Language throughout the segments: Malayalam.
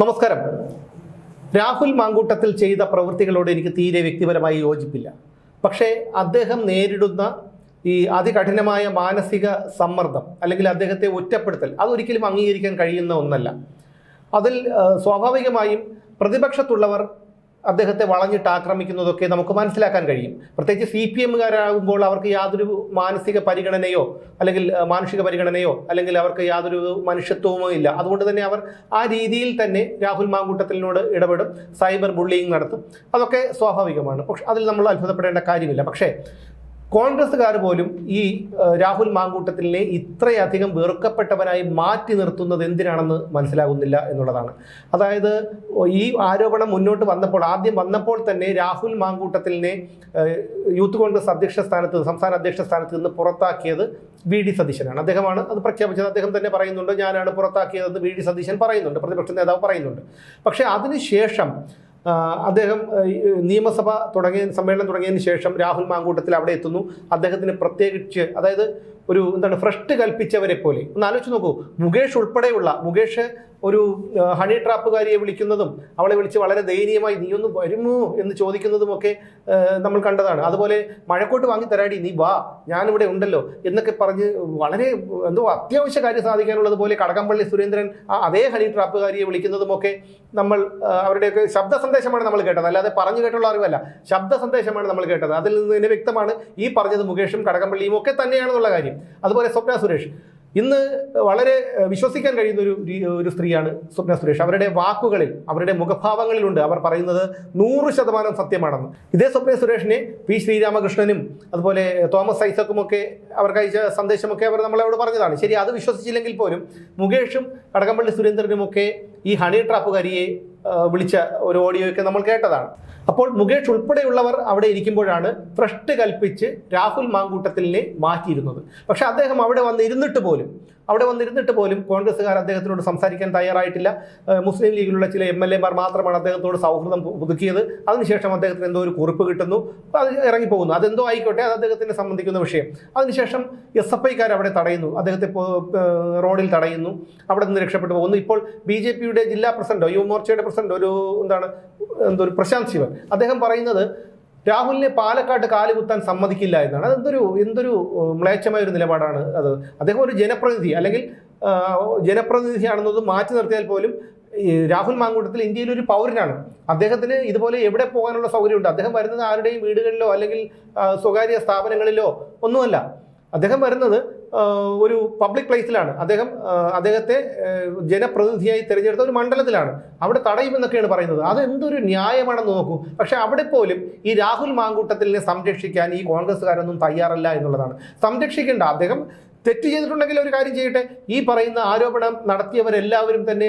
നമസ്കാരം. രാഹുൽ മാങ്കൂട്ടത്തിൽ ചെയ്ത പ്രവൃത്തികളോട് എനിക്ക് തീരെ വ്യക്തിപരമായി യോജിപ്പില്ല. പക്ഷേ അദ്ദേഹം നേരിടുന്ന ഈ അതികഠിനമായ മാനസിക സമ്മർദ്ദം അല്ലെങ്കിൽ അദ്ദേഹത്തെ ഒറ്റപ്പെടുത്തൽ അതൊരിക്കലും അംഗീകരിക്കാൻ കഴിയുന്ന ഒന്നല്ല. അതിൽ സ്വാഭാവികമായും പ്രതിപക്ഷത്തുള്ളവർ അദ്ദേഹത്തെ വളഞ്ഞിട്ട് ആക്രമിക്കുന്നതൊക്കെ നമുക്ക് മനസ്സിലാക്കാൻ കഴിയും. പ്രത്യേകിച്ച് സി പി എമ്മുകാരാകുമ്പോൾ അവർക്ക് യാതൊരു മാനസിക പരിഗണനയോ അല്ലെങ്കിൽ മാനുഷിക പരിഗണനയോ അല്ലെങ്കിൽ അവർക്ക് യാതൊരു മനുഷ്യത്വമോ ഇല്ല. അതുകൊണ്ട് തന്നെ അവർ ആ രീതിയിൽ തന്നെ രാഹുൽ മാങ്കൂട്ടത്തിനോട് ഇടപെടും സൈബർ ബുള്ളിങ് നടത്തും. അതൊക്കെ സ്വാഭാവികമാണ്. പക്ഷെ അതിൽ നമ്മൾ അത്ഭുതപ്പെടേണ്ട കാര്യമില്ല. പക്ഷേ കോൺഗ്രസ്സുകാർ പോലും ഈ രാഹുൽ മാങ്കൂട്ടത്തിനെ ഇത്രയധികം വെറുക്കപ്പെട്ടവനായി മാറ്റി നിർത്തുന്നത് എന്തിനാണെന്ന് മനസ്സിലാകുന്നില്ല എന്നുള്ളതാണ്. അതായത് ഈ ആരോപണം മുന്നോട്ട് വന്നപ്പോൾ ആദ്യം വന്നപ്പോൾ തന്നെ രാഹുൽ മാങ്കൂട്ടത്തിനെ യൂത്ത് കോൺഗ്രസ് അധ്യക്ഷ സ്ഥാനത്ത് സംസ്ഥാന അധ്യക്ഷ സ്ഥാനത്ത് നിന്ന് പുറത്താക്കിയത് വി ഡി സതീശനാണ്. അദ്ദേഹമാണ് അത് പ്രഖ്യാപിച്ചത്. അദ്ദേഹം തന്നെ പറയുന്നുണ്ട് ഞാനാണ് പുറത്താക്കിയതെന്ന് വി ഡി സതീശൻ പറയുന്നുണ്ട് പ്രതിപക്ഷ നേതാവ് പറയുന്നുണ്ട്. പക്ഷേ അതിനുശേഷം അദ്ദേഹം നിയമസഭ തുടങ്ങിയ സമ്മേളനം തുടങ്ങിയതിന് ശേഷം രാഹുൽ മാങ്കൂട്ടത്തിൽ അവിടെ എത്തുന്നു. അദ്ദേഹത്തിന് പ്രത്യേകിച്ച് അതായത് ഒരു എന്താണ് ഫ്രഷ്ട് കൽപ്പിച്ചവരെ പോലെ. ഒന്ന് ആലോചിച്ച് നോക്കൂ. മുകേഷ് ഉൾപ്പെടെയുള്ള മുകേഷ് ഒരു ഹണി ട്രാപ്പുകാരിയെ വിളിക്കുന്നതും അവളെ വിളിച്ച് വളരെ ദയനീയമായി നീ ഒന്ന് വരുമോ? എന്ന് ചോദിക്കുന്നതുമൊക്കെ നമ്മൾ കണ്ടതാണ്. അതുപോലെ മഴക്കോട്ട് വാങ്ങി തരാടി നീ വാ ഞാനിവിടെ ഉണ്ടല്ലോ എന്നൊക്കെ പറഞ്ഞ് വളരെ എന്തോ അത്യാവശ്യ കാര്യം സാധിക്കാനുള്ളത് പോലെ കടകംപള്ളി സുരേന്ദ്രൻ ആ അതേ ഹണി ട്രാപ്പുകാരിയെ വിളിക്കുന്നതുമൊക്കെ നമ്മൾ അവരുടെയൊക്കെ ശബ്ദ സന്ദേശമാണ് നമ്മൾ കേട്ടത്. അല്ലാതെ പറഞ്ഞു കേട്ടുള്ള അറിവല്ല. ശബ്ദ സന്ദേശമാണ് നമ്മൾ കേട്ടത്. അതിൽ നിന്ന് തന്നെ വ്യക്തമാണ് ഈ പറഞ്ഞത് മുകേഷും കടകംപള്ളിയും ഒക്കെ തന്നെയാണെന്നുള്ള കാര്യം. അതുപോലെ സ്വപ്ന സുരേഷ്. ഇന്ന് വളരെ വിശ്വസിക്കാൻ കഴിയുന്ന ഒരു ഒരു സ്ത്രീയാണ് സ്വപ്ന സുരേഷ്. അവരുടെ വാക്കുകളിൽ അവരുടെ മുഖഭാവങ്ങളിലുണ്ട്. അവർ പറയുന്നത് നൂറ് ശതമാനം സത്യമാണെന്ന്. ഇതേ സ്വപ്ന സുരേഷിനെ പി ശ്രീരാമകൃഷ്ണനും അതുപോലെ തോമസ് ഐസക്കും ഒക്കെ അവർക്ക് അയച്ച സന്ദേശമൊക്കെ അവർ നമ്മളോട് പറഞ്ഞതാണ്. ശരി അത് വിശ്വസിച്ചില്ലെങ്കിൽ പോലും മുകേഷും കടകംപള്ളി സുരേന്ദ്രനുമൊക്കെ ഈ ഹണി ട്രാപ്പുകാരിയെ വിളിച്ച ഒരു ഓഡിയോയൊക്കെ നമ്മൾ കേട്ടതാണ്. അപ്പോൾ മുകേഷ് ഉൾപ്പെടെയുള്ളവർ അവിടെ ഇരിക്കുമ്പോഴാണ് ഭ്രഷ്ട് കൽപ്പിച്ച് രാഹുൽ മാങ്കൂട്ടത്തിലിനെ മാറ്റിയിരുന്നത്. പക്ഷെ അദ്ദേഹം അവിടെ വന്നിരുന്നിട്ട് പോലും അവിടെ വന്നിരുന്നിട്ട് പോലും കോൺഗ്രസ്സുകാർ അദ്ദേഹത്തിനോട് സംസാരിക്കാൻ തയ്യാറായിട്ടില്ല. മുസ്ലിം ലീഗിലുള്ള ചില എം എൽ എമാർ മാത്രമാണ് അദ്ദേഹത്തോട് സൗഹൃദം പുതുക്കിയത്. അതിനുശേഷം അദ്ദേഹത്തിന് എന്തോ ഒരു കുറിപ്പ് കിട്ടുന്നു. അത് ഇറങ്ങിപ്പോകുന്നു. അതെന്തോ ആയിക്കോട്ടെ അത് അദ്ദേഹത്തിനെ സംബന്ധിക്കുന്ന വിഷയം. അതിനുശേഷം എസ് എഫ് ഐക്കാർ അവിടെ തടയുന്നു. അദ്ദേഹത്തെ റോഡിൽ തടയുന്നു. അവിടെ നിന്ന് രക്ഷപ്പെട്ടു പോകുന്നു. ഇപ്പോൾ ബി ജെ പിയുടെ ജില്ലാ പ്രസിഡന്റോ യുവമോർച്ചയുടെ പ്രസിഡന്റ് ഒരു എന്താണ് എന്തോ ഒരു പ്രശാന്ത് ശിവൻ. അദ്ദേഹം പറയുന്നത് രാഹുലിനെ പാലക്കാട്ട് കാലുകുത്താൻ സമ്മതിക്കില്ല എന്നാണ്. അതെന്തൊരു എന്തൊരു മ്ലേച്ഛമായ ഒരു നിലപാടാണ് അത്. അദ്ദേഹം ഒരു ജനപ്രതിനിധി അല്ലെങ്കിൽ ജനപ്രതിനിധിയാണെന്നത് മാറ്റി നിർത്തിയാൽ പോലും രാഹുൽ മാങ്കൂട്ടത്തിൽ ഇന്ത്യയിൽ ഒരു പൗരനാണ്. അദ്ദേഹത്തിന് ഇതുപോലെ എവിടെ പോകാനുള്ള സൗകര്യമുണ്ട്? അദ്ദേഹം വരുന്നത് ആരുടെയും വീടുകളിലോ അല്ലെങ്കിൽ സ്വകാര്യ സ്ഥാപനങ്ങളിലോ ഒന്നുമല്ല. അദ്ദേഹം വരുന്നത് ഒരു പബ്ലിക് പ്ലേസിലാണ് അദ്ദേഹം അദ്ദേഹത്തെ ജനപ്രതിനിധിയായി തിരഞ്ഞെടുത്ത ഒരു മണ്ഡലത്തിലാണ്. അവിടെ തടയുമെന്നൊക്കെയാണ് പറയുന്നത്. അത് എന്തൊരു ന്യായമാണെന്ന് നോക്കൂ. പക്ഷേ അവിടെ പോലും ഈ രാഹുൽ മാങ്കൂട്ടത്തിനെ സംരക്ഷിക്കാൻ ഈ കോൺഗ്രസ്സുകാരൊന്നും തയ്യാറല്ല എന്നുള്ളതാണ്. സംരക്ഷിക്കേണ്ട. അദ്ദേഹം തെറ്റ് ചെയ്തിട്ടുണ്ടെങ്കിൽ ഒരു കാര്യം ചെയ്യട്ടെ. ഈ പറയുന്ന ആരോപണം നടത്തിയവരെല്ലാവരും തന്നെ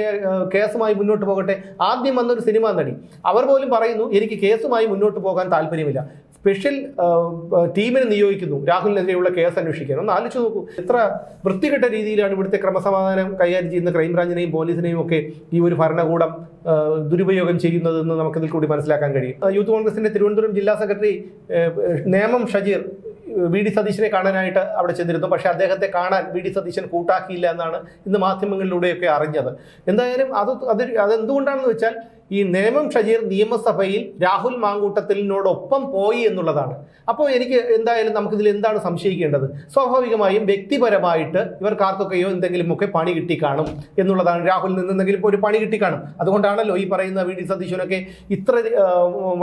കേസുമായി മുന്നോട്ട് പോകട്ടെ. ആദ്യം വന്നൊരു സിനിമ നടി. അവർ പോലും പറയുന്നു എനിക്ക് കേസുമായി മുന്നോട്ട് പോകാൻ താല്പര്യമില്ല. സ്പെഷ്യൽ ടീമിനെ നിയോഗിക്കുന്നു. രാഹുലിനെതിരെയുള്ള കേസ് അന്വേഷിക്കാൻ. ഒന്ന് ആലോചിച്ച് നോക്കൂ. എത്ര വൃത്തികെട്ട രീതിയിലാണ് ഇവിടുത്തെ ക്രമസമാധാനം കൈകാര്യം ചെയ്യുന്ന ക്രൈംബ്രാഞ്ചിനെയും പോലീസിനെയും ഒക്കെ ഈ ഒരു ഭരണകൂടം ദുരുപയോഗം ചെയ്യുന്നതെന്ന് നമുക്കിതിൽ കൂടി മനസ്സിലാക്കാൻ കഴിയും. യൂത്ത് കോൺഗ്രസിന്റെ തിരുവനന്തപുരം ജില്ലാ secretary Nemom Shajeer V D സതീശനെ കാണാനായിട്ട് അവിടെ ചെന്നിരുന്നു. പക്ഷേ അദ്ദേഹത്തെ കാണാൻ വി ഡി സതീശൻ കൂട്ടാക്കിയില്ല എന്നാണ് ഇന്ന് മാധ്യമങ്ങളിലൂടെയൊക്കെ അറിഞ്ഞത്. എന്തായാലും അത് അത് അതെന്തുകൊണ്ടാണെന്ന് വെച്ചാൽ ഈ നേമം ഷജീർ നിയമസഭയിൽ രാഹുൽ മാങ്കൂട്ടത്തിലിനോടൊപ്പം പോയി എന്നുള്ളതാണ്. അപ്പോൾ എനിക്ക് എന്തായാലും നമുക്കിതിൽ എന്താണ് സംശയിക്കേണ്ടത്? സ്വാഭാവികമായും വ്യക്തിപരമായിട്ട് ഇവർക്കാർക്കൊക്കെയോ എന്തെങ്കിലും എന്തെങ്കിലുമൊക്കെ പണി കിട്ടി കാണും എന്നുള്ളതാണ്. രാഹുലിൽ നിന്ന് എന്തെങ്കിലും ഒരു പണി കിട്ടി കാണും അതുകൊണ്ടാണല്ലോ ഈ പറയുന്ന വി ഡി സതീശനൊക്കെ ഇത്ര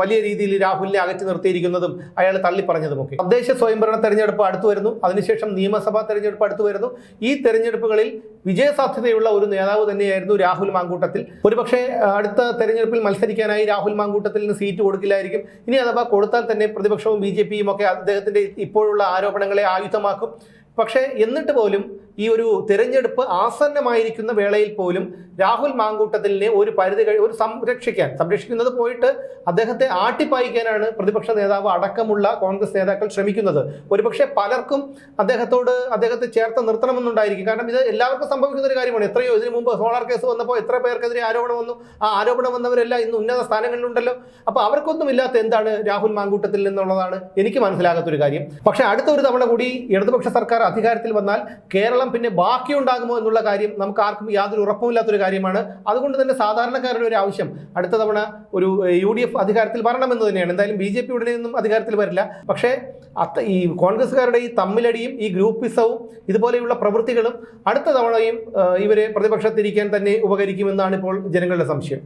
വലിയ രീതിയിൽ രാഹുലിനെ അകറ്റി നിർത്തിയിരിക്കുന്നതും അയാൾ തള്ളി പറഞ്ഞതുമൊക്കെ തദ്ദേശ സ്വയംഭരണ തെരഞ്ഞെടുപ്പ് അടുത്തു വരുന്നു. അതിനുശേഷം നിയമസഭാ തെരഞ്ഞെടുപ്പ് അടുത്തു വരുന്നു. ഈ തെരഞ്ഞെടുപ്പുകളിൽ വിജയസാധ്യതയുള്ള ഒരു നേതാവ് തന്നെയായിരുന്നു രാഹുൽ മാങ്കൂട്ടത്തിൽ. ഒരുപക്ഷെ അടുത്ത അടുത്ത തെരഞ്ഞെടുപ്പിൽ മത്സരിക്കാനായി രാഹുൽ മാങ്കൂട്ടത്തിൽ നിന്ന് സീറ്റ് കൊടുക്കില്ലായിരിക്കും. ഇനി അഥവാ കൊടുത്താൽ തന്നെ പ്രതിപക്ഷവും ബി ജെ പിയും ഒക്കെ അദ്ദേഹത്തിന്റെ ഇപ്പോഴുള്ള ആരോപണങ്ങളെ ആയുധമാക്കും. പക്ഷേ എന്നിട്ട് പോലും ഈ ഒരു തിരഞ്ഞെടുപ്പ് ആസന്നമായിരിക്കുന്ന വേളയിൽ പോലും രാഹുൽ മാങ്കൂട്ടത്തിലിനെ ഒരു പരിധി കഴി ഒരു സംരക്ഷിക്കാൻ സംരക്ഷിക്കുന്നത് പോയിട്ട് അദ്ദേഹത്തെ ആട്ടിപ്പായിക്കാനാണ് പ്രതിപക്ഷ നേതാവ് അടക്കമുള്ള കോൺഗ്രസ് നേതാക്കൾ ശ്രമിക്കുന്നത്. ഒരുപക്ഷെ പലർക്കും അദ്ദേഹത്തോട് അദ്ദേഹത്തെ ചേർത്ത് നിർത്തണമെന്നുണ്ടായിരിക്കും. കാരണം ഇത് എല്ലാവർക്കും സംഭവിക്കുന്ന ഒരു കാര്യമാണ്. എത്രയോ ഇതിനു മുമ്പ് സോളാർ കേസ് വന്നപ്പോൾ എത്ര പേർക്കെതിരെ ആരോപണം വന്നു. ആ ആരോപണം വന്നവരെല്ലാം ഇന്ന് ഉന്നത സ്ഥാനങ്ങളിലുണ്ടല്ലോ. അപ്പോൾ അവർക്കൊന്നും ഇല്ലാത്ത എന്താണ് രാഹുൽ മാങ്കൂട്ടത്തിൽ നിന്നുള്ളതാണ് എനിക്ക് മനസ്സിലാകാത്ത ഒരു കാര്യം. പക്ഷേ അടുത്ത ഒരു തവണ കൂടി ഇടതുപക്ഷ സർക്കാർ അധികാരത്തിൽ വന്നാൽ കേരള കേരളം പിന്നെ ബാക്കിയുണ്ടാകുമോ എന്നുള്ള കാര്യം നമുക്ക് ആർക്കും യാതൊരു ഉറപ്പുമില്ലാത്തൊരു കാര്യമാണ്. അതുകൊണ്ട് തന്നെ സാധാരണക്കാരുടെ ഒരു ആവശ്യം അടുത്ത തവണ ഒരു യു ഡി എഫ് അധികാരത്തിൽ വരണമെന്ന് തന്നെയാണ്. എന്തായാലും ബി ജെ പി ഉടനെ ഒന്നും അധികാരത്തിൽ വരില്ല. പക്ഷേ അത്ത ഈ കോൺഗ്രസ്സുകാരുടെ ഈ തമ്മിലടിയും ഈ ഗ്രൂപ്പിസവും ഇതുപോലെയുള്ള പ്രവൃത്തികളും അടുത്ത തവണയും ഇവരെ പ്രതിപക്ഷത്തിരിക്കാൻ തന്നെ ഉപകരിക്കുമെന്നാണ് ഇപ്പോൾ ജനങ്ങളുടെ സംശയം.